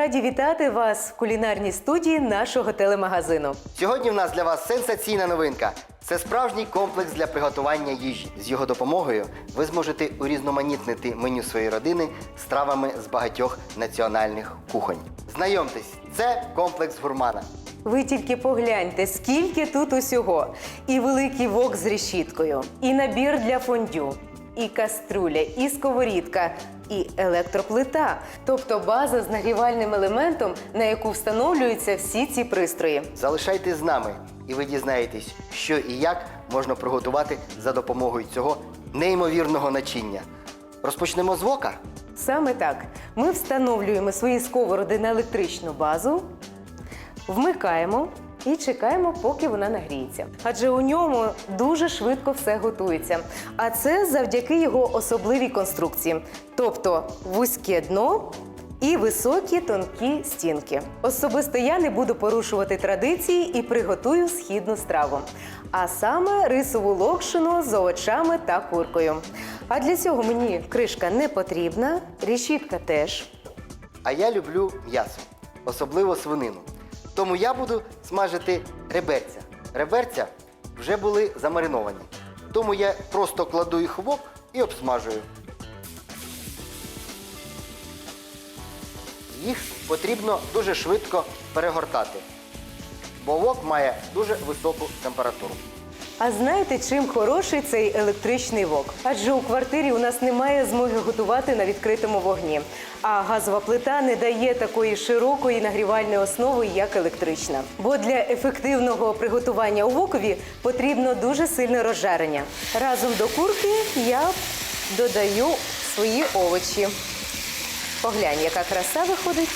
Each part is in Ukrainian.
раді вітати вас в кулінарній студії нашого телемагазину. Сьогодні в нас для вас сенсаційна новинка. Це справжній комплекс для приготування їжі. З його допомогою ви зможете урізноманітнити меню своєї родини стравами з багатьох національних кухонь. Знайомтесь, це комплекс гурмана. Ви тільки погляньте, скільки тут усього. І великий вок з решіткою, і набір для фондю, і каструля, і сковорідка, і електроплита. Тобто база з нагрівальним елементом, на яку встановлюються всі ці пристрої. Залишайтесь з нами, і ви дізнаєтесь, що і як можна приготувати за допомогою цього неймовірного начиння. Розпочнемо з вока. Саме так. Ми встановлюємо свої сковороди на електричну базу, вмикаємо і чекаємо, поки вона нагріється. Адже у ньому дуже швидко все готується. А це завдяки його особливій конструкції, тобто вузьке дно. І високі тонкі стінки. Особисто я не буду порушувати традиції і приготую східну страву, а саме рисову локшину з овочами та куркою. А для цього мені кришка не потрібна, решітка теж. А я люблю м'ясо, особливо свинину. Тому я буду смажити реберця. Реберця вже були замариновані. Тому я просто кладу їх в вок і обсмажую. Їх потрібно дуже швидко перегортати, бо вок має дуже високу температуру. А знаєте, чим хороший цей електричний вок? Адже у квартирі у нас немає змоги готувати на відкритому вогні. А газова плита не дає такої широкої нагрівальної основи, як електрична. Бо для ефективного приготування у вокові потрібно дуже сильне розжарення. Разом до курки я додаю свої овочі. Поглянь, яка краса виходить.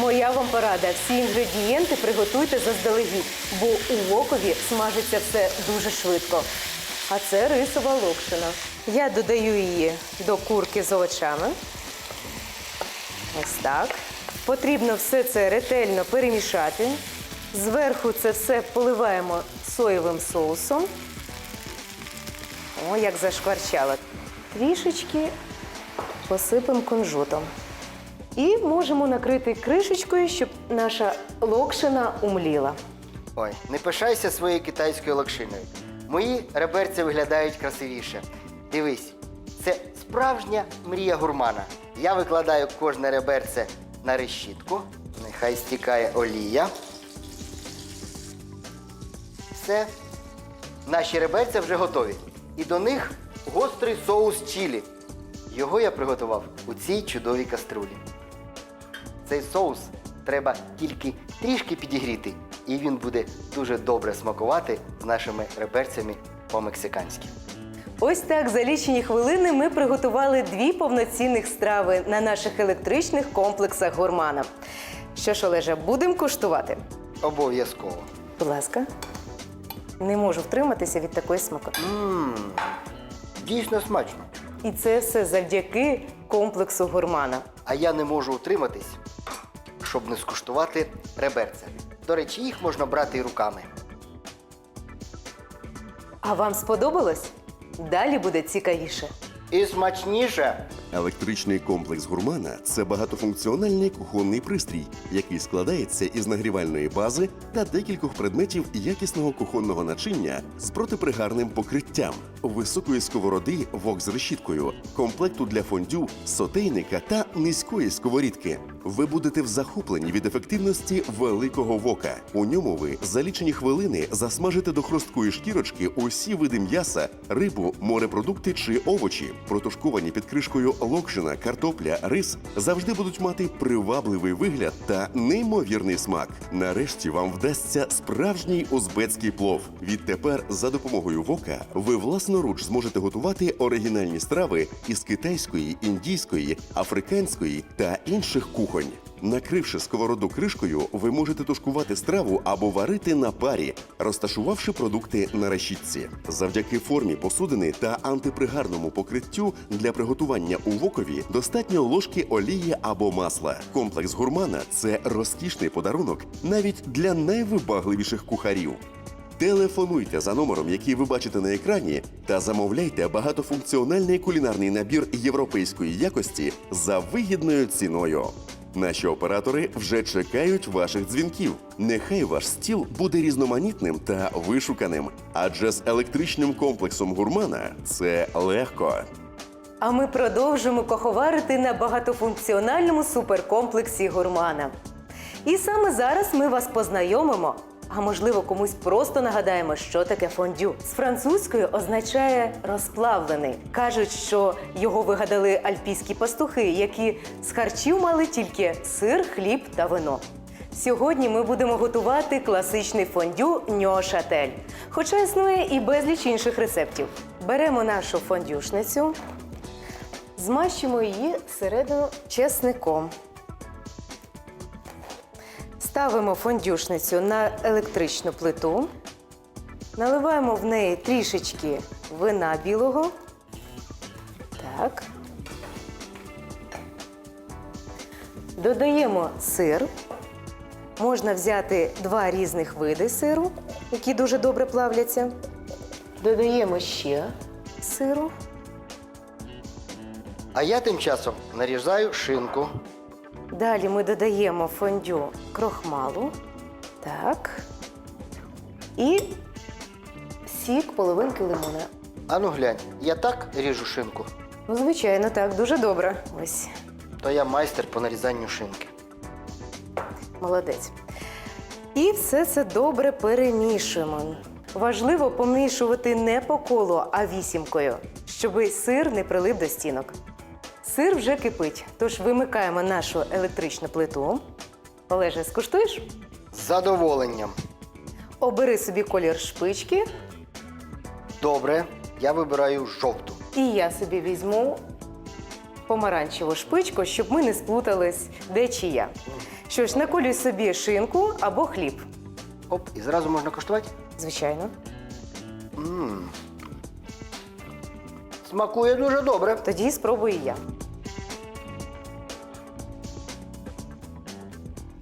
Моя вам порада. Всі інгредієнти приготуйте заздалегідь, бо у вокові смажиться все дуже швидко. А це рисова локшина. Я додаю її до курки з овочами. Ось так. Потрібно все це ретельно перемішати. Зверху це все поливаємо соєвим соусом. О, як зашкварчало. Трішечки посипемо кунжутом. І можемо накрити кришечкою, щоб наша локшина умліла. Ой, не пишайся своєю китайською локшиною. Мої реберці виглядають красивіше. Дивись, це справжня мрія гурмана. Я викладаю кожне реберце на решітку. Нехай стікає олія. Все. Наші реберця вже готові. І до них гострий соус чілі. Його я приготував у цій чудовій каструлі. Цей соус треба тільки трішки підігріти, і він буде дуже добре смакувати з нашими реберцями по-мексиканськи. Ось так за лічені хвилини ми приготували дві повноцінних страви на наших електричних комплексах гурмана. Що ж, Олеже, будемо куштувати? Обов'язково. Будь ласка. Не можу втриматися від такої смакоти. Мм, дійсно смачно. І це все завдяки комплексу гурмана. А я не можу утриматись, щоб не скуштувати реберця. До речі, їх можна брати і руками. А вам сподобалось? Далі буде цікавіше. І смачніше. Електричний комплекс гурмана це багатофункціональний кухонний пристрій, який складається із нагрівальної бази та декількох предметів якісного кухонного начиння з протипригарним покриттям, високої сковороди вок з решіткою, комплекту для фондю, сотейника та низької сковорідки. Ви будете в захопленні від ефективності великого вока. У ньому ви за лічені хвилини засмажите до хрусткої шкірочки усі види м'яса, рибу, морепродукти чи овочі. Протушковані під кришкою локшина, картопля, рис завжди будуть мати привабливий вигляд та неймовірний смак. Нарешті вам вдасться справжній узбецький плов. Відтепер за допомогою вока ви власноруч зможете готувати оригінальні страви із китайської, індійської, африканської та інших кухонь. Накривши сковороду кришкою, ви можете тушкувати страву або варити на парі, розташувавши продукти на решітці. Завдяки формі посудини та антипригарному покриттю для приготування у вокові достатньо ложки олії або масла. Комплекс гурмана це розкішний подарунок навіть для найвибагливіших кухарів. Телефонуйте за номером, який ви бачите на екрані, та замовляйте багатофункціональний кулінарний набір європейської якості за вигідною ціною. Наші оператори вже чекають ваших дзвінків. Нехай ваш стіл буде різноманітним та вишуканим, адже з електричним комплексом гурмана це легко. А ми продовжимо коховарити на багатофункціональному суперкомплексі гурмана. І саме зараз ми вас познайомимо. А можливо, комусь просто нагадаємо, що таке фондю. З французької означає розплавлений. Кажуть, що його вигадали альпійські пастухи, які з харчів мали тільки сир, хліб та вино. Сьогодні ми будемо готувати класичний фондю ньошатель. Хоча існує і безліч інших рецептів. Беремо нашу фондюшницю, змащуємо її всередину чесником. Ставимо фондюшницю на електричну плиту, наливаємо в неї трішечки вина білого. Так. Додаємо сир. Можна взяти два різних види сиру, які дуже добре плавляться. Додаємо ще сиру. А я тим часом нарізаю шинку. Далі ми додаємо фондю крохмалу. Так. І сік половинки лимона. Ану глянь, я так ріжу шинку, Ну, звичайно, так, дуже добре. Ось, то я майстер по нарізанню шинки. молодець. І все це добре перемішуємо. Важливо помішувати не по колу, а вісімкою, щоб сир не прилип до стінок. Сир вже кипить, тож вимикаємо нашу електричну плиту. Олеже, скуштуєш? З задоволенням. Обери собі колір шпички, Добре, я вибираю жовту. І я собі візьму помаранчеву шпичку, щоб ми не сплутались, де чия. Що ж, наколюй собі шинку або хліб. Оп, і зразу можна коштувати? Звичайно. Мм. Смакує дуже добре. Тоді спробую і я.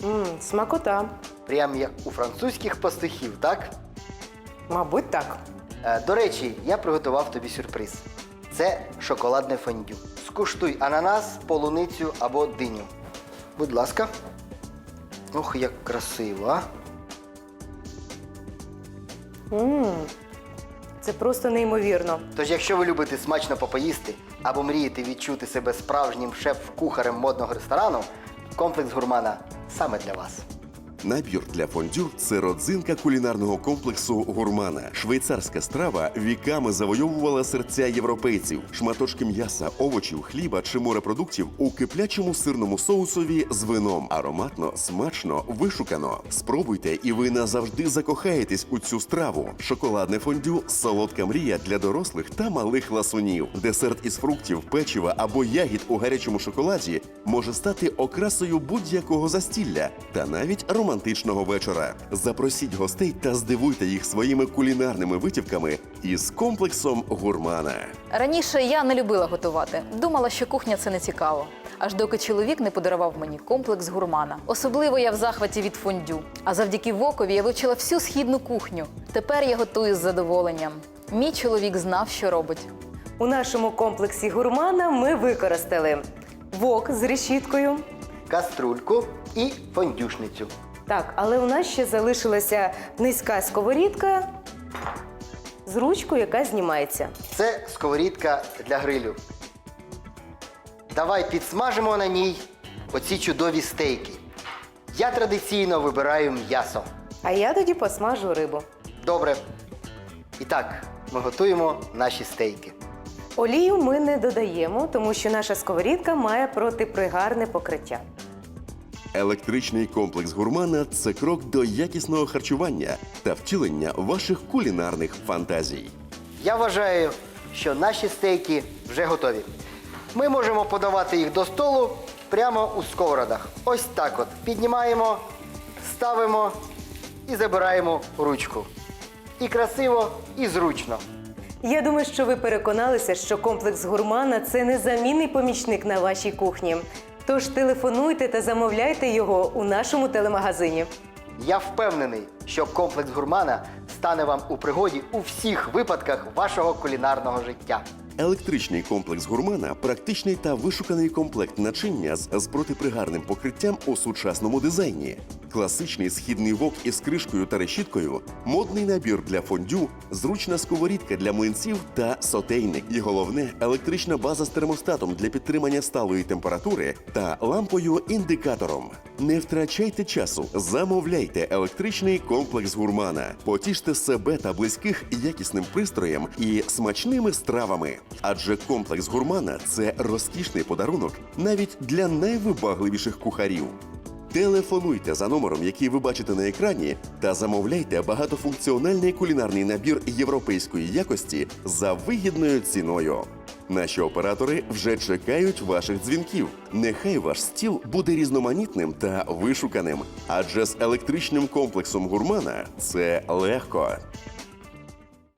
Мм, смакота. Прям як у французьких пастухів, так? Мабуть, так. Е, До речі, я приготував тобі сюрприз. Це шоколадне фондю. Скуштуй ананас, полуницю або диню. Будь ласка. Ох, як красиво, а? Це просто неймовірно. Тож, якщо ви любите смачно попоїсти або мрієте відчути себе справжнім шеф-кухарем модного ресторану, комплекс гурмана саме для вас. Набір для фондю це родзинка кулінарного комплексу гурмана. Швейцарська страва віками завойовувала серця європейців. Шматочки м'яса, овочів, хліба чи морепродуктів у киплячому сирному соусові з вином. Ароматно, смачно, вишукано. Спробуйте, і ви назавжди закохаєтесь у цю страву. Шоколадне фондю солодка мрія для дорослих та малих ласунів. Десерт із фруктів, печива або ягід у гарячому шоколаді може стати окрасою будь-якого застілля та навіть романтичного вечора. Запросіть гостей та здивуйте їх своїми кулінарними витівками із комплексом гурмана. Раніше я не любила готувати. Думала, що кухня це не цікаво. Аж доки чоловік не подарував мені комплекс гурмана. Особливо я в захваті від фондю. А завдяки вокові я вивчила всю східну кухню. Тепер я готую з задоволенням. Мій чоловік знав, що робить. У нашому комплексі гурмана ми використали вок з решіткою. Каструльку і фондюшницю. Так, але у нас ще залишилася низька сковорідка з ручкою, яка знімається. Це сковорідка для грилю. Давай підсмажимо на ній оці чудові стейки. Я традиційно вибираю м'ясо. А я тоді посмажу рибу. Добре. І так, ми готуємо наші стейки. Олію ми не додаємо, тому що наша сковорідка має протипригарне покриття. Електричний комплекс гурмана це крок до якісного харчування та втілення ваших кулінарних фантазій. Я вважаю, що наші стейки вже готові. Ми можемо подавати їх до столу прямо у сковородах. Ось так от. Піднімаємо, ставимо і забираємо ручку. І красиво, і зручно. Я думаю, що ви переконалися, що комплекс гурмана це незамінний помічник на вашій кухні. Тож телефонуйте та замовляйте його у нашому телемагазині. Я впевнений, що комплекс гурмана стане вам у пригоді у всіх випадках вашого кулінарного життя. Електричний комплекс гурмана практичний та вишуканий комплект начиння з, з протипригарним покриттям у сучасному дизайні. Класичний східний вок із кришкою та решіткою, модний набір для фондю, зручна сковорідка для млинців та сотейник. І головне електрична база з термостатом для підтримання сталої температури та лампою-індикатором. Не втрачайте часу, замовляйте електричний комплекс гурмана. Потіште себе та близьких якісним пристроєм і смачними стравами. Адже комплекс гурмана це розкішний подарунок навіть для найвибагливіших кухарів. Телефонуйте за номером, який ви бачите на екрані, та замовляйте багатофункціональний кулінарний набір європейської якості за вигідною ціною. Наші оператори вже чекають ваших дзвінків. Нехай ваш стіл буде різноманітним та вишуканим, адже з електричним комплексом гурмана це легко.